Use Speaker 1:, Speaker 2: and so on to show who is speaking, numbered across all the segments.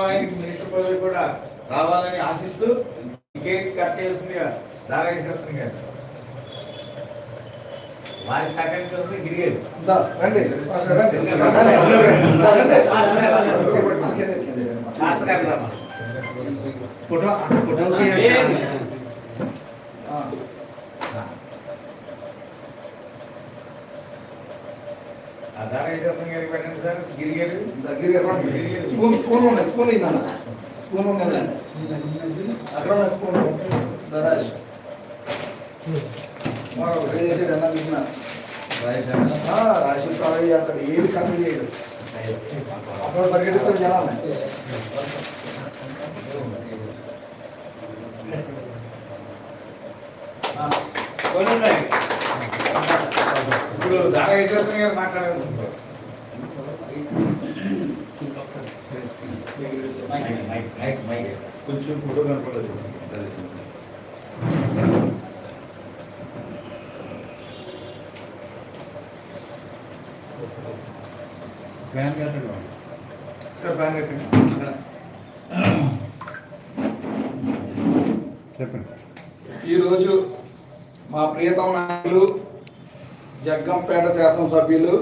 Speaker 1: ఆయనకి మినిస్టర్ పదవి కూడా రావాలని ఆశిస్తూ కేక్ కట్ చేస్తుంది దారాశ్వరత్న గారు. వారికి సహకరించాల్సింది గిరిగారు
Speaker 2: దా, రండి మాస్టర్ రండి దా, రండి. కింద, కింద, కింద.
Speaker 1: మాస్టర్ గారు రామ్మా.
Speaker 2: ఫోటో ఫోటో ఆ.
Speaker 1: ఆ దారాశ్వరత్న గారికి పెట్టండి సార్ గిరిగారు
Speaker 2: దగ్గరగా రండి. స్పూన్ స్పూన్ ఉన్నాయి స్పూన్ ఇద్దాం స్పూన్ ఉన్నాయి అక్కడ ఉన్న స్పూన్. దరాజ్ రాసి కావాలి అక్కడ ఏది కన్ను చేయడు. అక్కడ పరిగెడుతున్న జనాలు
Speaker 1: ఉన్నాయి. ఇప్పుడు దారాశ్వరత్న గారు మాట్లాడారు
Speaker 2: కొంచెం ఫోటో కనపడదు ఫ్యాన్ కట్టండి సార్ ఫ్యాన్ కట్టండి. చెప్పండి. ఈరోజు మా ప్రియతమ నాయకులు జగ్గంపేట శాసనసభ్యులు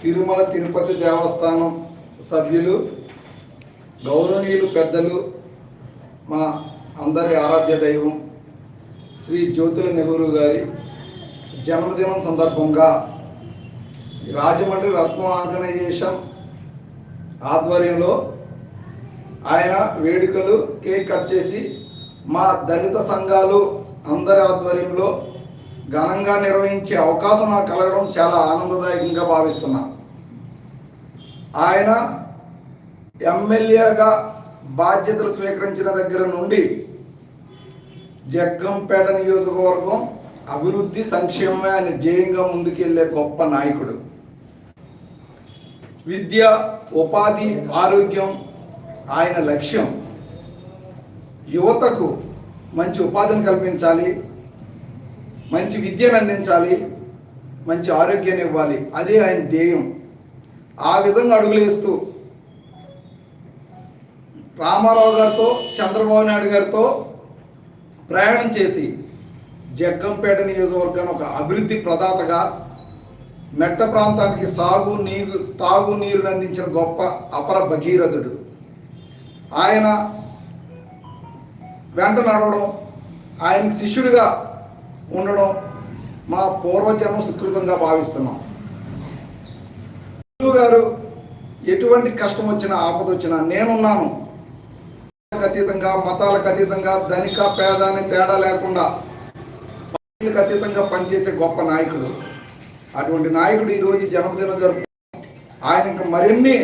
Speaker 2: తిరుమల తిరుపతి దేవస్థానం సభ్యులు గౌరవనీయులు పెద్దలు మా అందరి ఆరాధ్య దైవం శ్రీ జ్యోతుల నెహ్రూ గారి జన్మదినం సందర్భంగా రాజమండ్రి రత్న ఆర్గనైజేషన్ ఆధ్వర్యంలో ఆయన వేడుకలు కేక్ కట్ చేసి మా దళిత సంఘాలు అందరి ఆధ్వర్యంలో ఘనంగా నిర్వహించే అవకాశం నాకు కలగడం చాలా ఆనందదాయకంగా భావిస్తున్నా. ఆయన ఎమ్మెల్యేగా బాధ్యతలు స్వీకరించిన దగ్గర నుండి జగ్గంపేట నియోజకవర్గం అభివృద్ధి సంక్షేమమే ఆయన ధ్యేయంగా ముందుకెళ్ళే గొప్ప నాయకుడు. విద్య ఉపాధి ఆరోగ్యం ఆయన లక్ష్యం. యువతకు మంచి ఉపాధిని కల్పించాలి. మంచి విద్యను అందించాలి మంచి ఆరోగ్యాన్ని ఇవ్వాలి. అదే ఆయన ధ్యేయం. ఆ విధంగా అడుగులేస్తూ రామారావు గారితో చంద్రబాబు నాయుడు గారితో ప్రయాణం చేసి జగ్గంపేట నియోజకవర్గాన్ని ఒక అభివృద్ధి ప్రదాతగా మెట్ట ప్రాంతానికి సాగు నీరు తాగు నీరుని అందించిన గొప్ప అపర భగీరథుడు. ఆయన వెంట నడవడం ఆయనకు శిష్యుడిగా ఉండడం మా పూర్వజన్మ సుకృతంగా భావిస్తున్నాం. గురువు గారు ఎటువంటి కష్టం వచ్చినా ఆపద వచ్చినా నేనున్నాను. అతీతంగా మతాలకు అతీతంగా ధనిక పేద అనే తేడా లేకుండా పార్టీలకు అతీతంగా పనిచేసే గొప్ప నాయకుడు. అటువంటి నాయకుడు ఈరోజు జన్మదినం జరుపు ఆయన ఇంకా మరిన్ని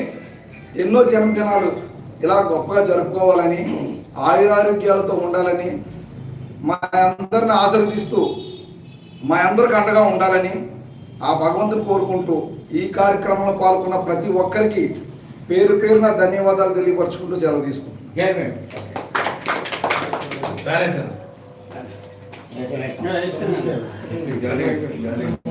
Speaker 2: ఎన్నో జన్మదినాలు ఇలా గొప్పగా జరుపుకోవాలని ఆయురారోగ్యాలతో ఉండాలని మా అందరిని ఆశీర్వదిస్తూ మా అందరికి అండగా ఉండాలని ఆ భగవంతుని కోరుకుంటూ ఈ కార్యక్రమంలో పాల్గొన్న ప్రతి ఒక్కరికి పేరు పేరున ధన్యవాదాలు తెలియపరచుకుంటూ సెలవు తీసుకుంటాం